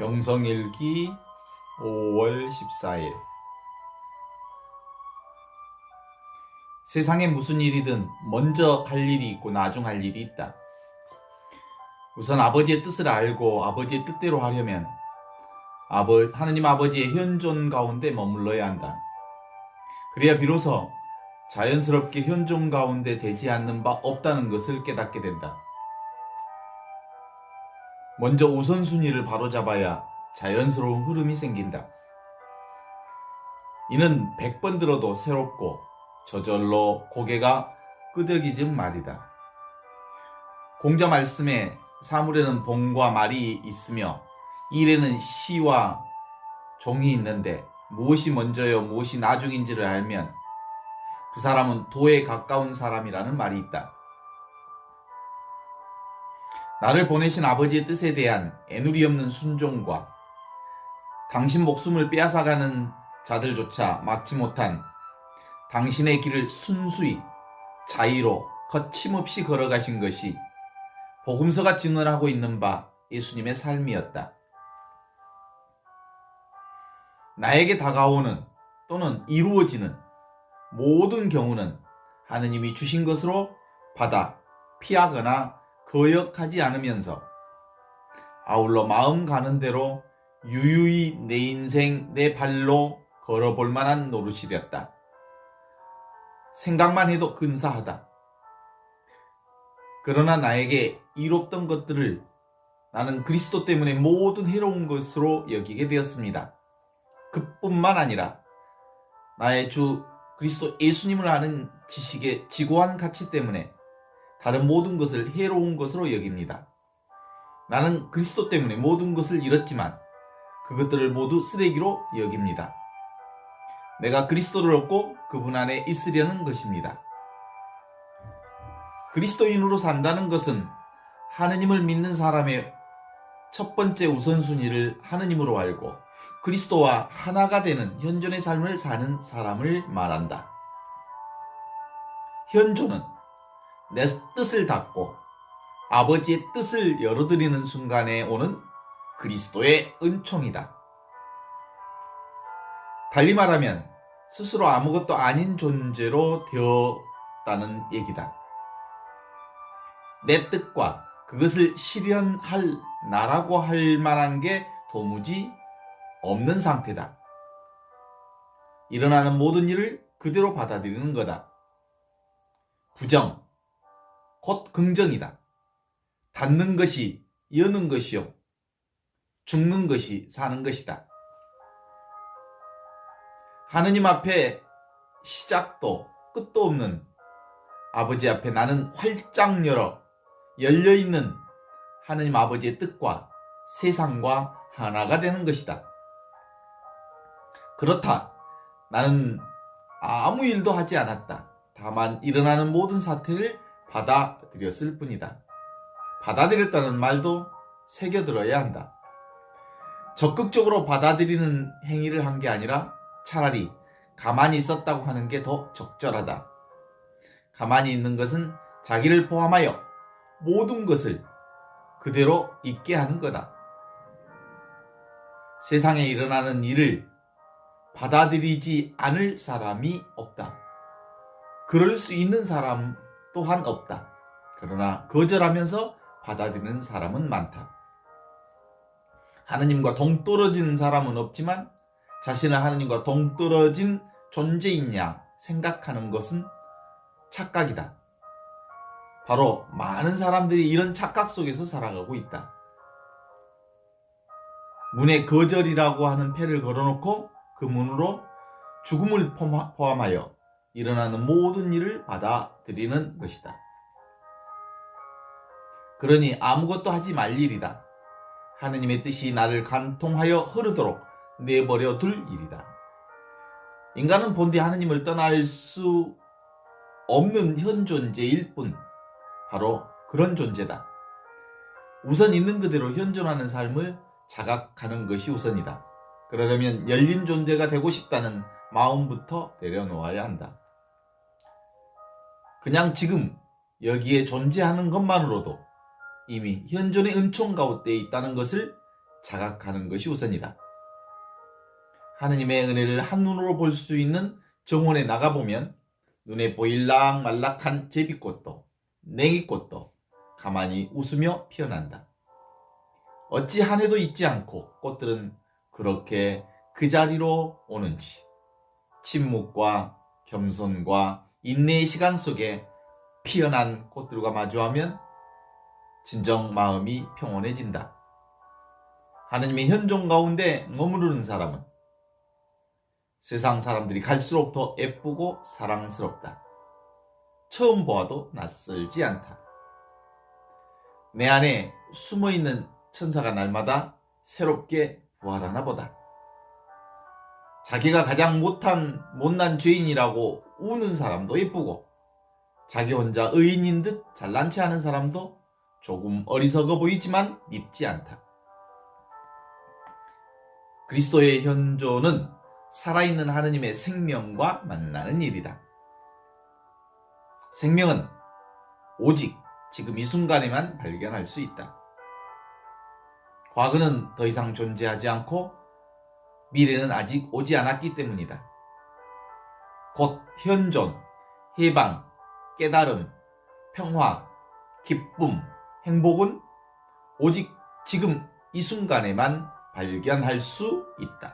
영성일기 5월 14일 세상에 무슨 일이든 먼저 할 일이 있고 나중 할 일이 있다. 우선 아버지의 뜻을 알고 아버지의 뜻대로 하려면 아버, 하느님 아버지의 현존 가운데 머물러야 한다. 그래야 비로소 자연스럽게 현존 가운데 되지 않는 바 없다는 것을 깨닫게 된다. 먼저 우선순위를 바로잡아야 자연스러운 흐름이 생긴다. 이는 100번 들어도 새롭고 저절로 고개가 끄덕이진 말이다. 공자 말씀에 사물에는 봉과 말이 있으며 일에는 시와 종이 있는데 무엇이 먼저요 무엇이 나중인지를 알면 그 사람은 도에 가까운 사람이라는 말이 있다. 나를 보내신 아버지의 뜻에 대한 애누리 없는 순종과 당신 목숨을 빼앗아가는 자들조차 막지 못한 당신의 길을 순수히 자의로 거침없이 걸어가신 것이 복음서가 증언하고 있는 바 예수님의 삶이었다. 나에게 다가오는 또는 이루어지는 모든 경우는 하느님이 주신 것으로 받아 피하거나 거역하지 않으면서 아울러 마음 가는 대로 유유히 내 인생 내 발로 걸어볼 만한 노릇이렸다. 생각만 해도 근사하다. 그러나 나에게 이롭던 것들을 나는 그리스도 때문에 모든 해로운 것으로 여기게 되었습니다. 그뿐만 아니라 나의 주 그리스도 예수님을 아는 지식의 지고한 가치 때문에 다른 모든 것을 해로운 것으로 여깁니다. 나는 그리스도 때문에 모든 것을 잃었지만 그것들을 모두 쓰레기로 여깁니다. 내가 그리스도를 얻고 그분 안에 있으려는 것입니다. 그리스도인으로 산다는 것은 하느님을 믿는 사람의 첫 번째 우선순위를 하느님으로 알고 그리스도와 하나가 되는 현존의 삶을 사는 사람을 말한다. 현존은 내 뜻을 닫고 아버지의 뜻을 열어드리는 순간에 오는 그리스도의 은총이다. 달리 말하면 스스로 아무것도 아닌 존재로 되었다는 얘기다. 내 뜻과 그것을 실현할 나라고 할 만한 게 도무지 없는 상태다. 일어나는 모든 일을 그대로 받아들이는 거다. 부정, 곧 긍정이다. 닫는 것이 여는 것이요. 죽는 것이 사는 것이다. 하느님 앞에 시작도 끝도 없는 아버지 앞에 나는 활짝 열어 열려있는 하느님 아버지의 뜻과 세상과 하나가 되는 것이다. 그렇다. 나는 아무 일도 하지 않았다. 다만 일어나는 모든 사태를 받아들였을 뿐이다. 받아들였다는 말도 새겨들어야 한다. 적극적으로 받아들이는 행위를 한 게 아니라 차라리 가만히 있었다고 하는 게 더 적절하다. 가만히 있는 것은 자기를 포함하여 모든 것을 그대로 있게 하는 거다. 세상에 일어나는 일을 받아들이지 않을 사람이 없다. 그럴 수 있는 사람 또한 없다. 그러나 거절하면서 받아들이는 사람은 많다. 하느님과 동떨어진 사람은 없지만 자신을 하느님과 동떨어진 존재인 양 생각하는 것은 착각이다. 바로 많은 사람들이 이런 착각 속에서 살아가고 있다. 문에 거절이라고 하는 패를 걸어놓고 그 문으로 죽음을 포함하여 일어나는 모든 일을 받아들이는 것이다. 그러니 아무것도 하지 말 일이다. 하느님의 뜻이 나를 간통하여 흐르도록 내버려 둘 일이다. 인간은 본디 하느님을 떠날 수 없는 현 존재일 뿐 바로 그런 존재다. 우선 있는 그대로 현존하는 삶을 자각하는 것이 우선이다. 그러려면 열린 존재가 되고 싶다는 마음부터 내려놓아야 한다. 그냥 지금 여기에 존재하는 것만으로도 이미 현존의 은총 가운데 있다는 것을 자각하는 것이 우선이다. 하느님의 은혜를 한눈으로 볼 수 있는 정원에 나가보면 눈에 보일락 말락한 제비꽃도 냉이꽃도 가만히 웃으며 피어난다. 어찌 한 해도 잊지 않고 꽃들은 그렇게 그 자리로 오는지 침묵과 겸손과 인내의 시간 속에 피어난 꽃들과 마주하면 진정 마음이 평온해진다. 하느님의 현존 가운데 머무르는 사람은 세상 사람들이 갈수록 더 예쁘고 사랑스럽다. 처음 보아도 낯설지 않다. 내 안에 숨어 있는 천사가 날마다 새롭게 부활하나 보다. 자기가 가장 못한 못난 죄인이라고 우는 사람도 예쁘고 자기 혼자 의인인 듯 잘난 체 하는 사람도 조금 어리석어 보이지만 밉지 않다. 그리스도의 현존은 살아있는 하느님의 생명과 만나는 일이다. 생명은 오직 지금 이 순간에만 발견할 수 있다. 과거는 더 이상 존재하지 않고 미래는 아직 오지 않았기 때문이다. 곧 현존, 해방, 깨달음, 평화, 기쁨, 행복은 오직 지금 이 순간에만 발견할 수 있다.